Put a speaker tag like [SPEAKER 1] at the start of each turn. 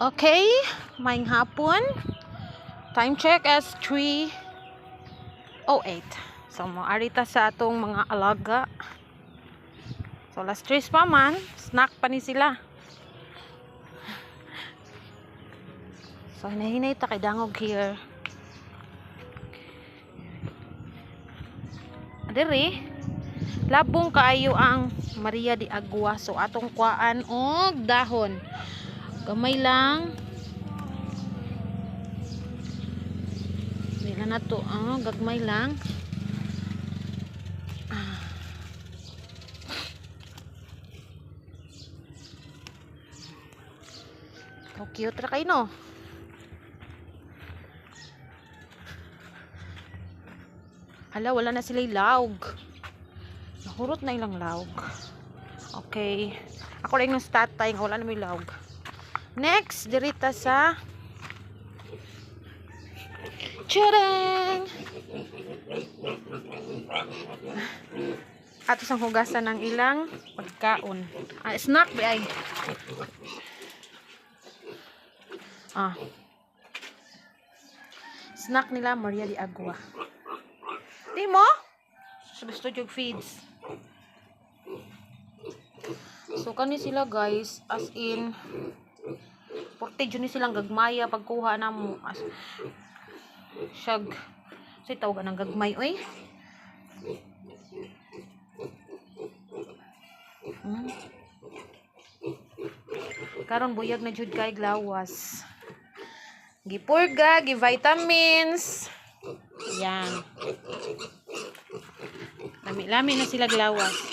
[SPEAKER 1] Okay, maing hapon. Time check as 3.08. So, maarita sa atong mga alaga. So, last tres pa man. Snack pa ni sila. So, hinahinay ta kay here. Diri, labong kaayo ang Maria de Agua. So, atong kuaan og dahon. Gamay lang. Nila na to, ah, gagmay lang. Ah. Oh, cute ra kayo, no? Hala, wala na sila laug. Nahurot na ilang laug. Okay. Ako lang yung statay wala na may laug. Next, dirita sa Tcharing! Ato sang hugasan ng ilang pagkaon. Ah, snack di ay. Ah. Snack nila Maria di Agua. Di mo? Gusto yung feeds. So, kani sila guys, as in, dyan ni silang gagmaya pagkuha na mo. As, siyag, say tawag ng gagmay, oy. Hmm. Karon buyag na jud kay glawas. Gipurga, gi-vitamins. Yan. Lami-lami na sila glawas.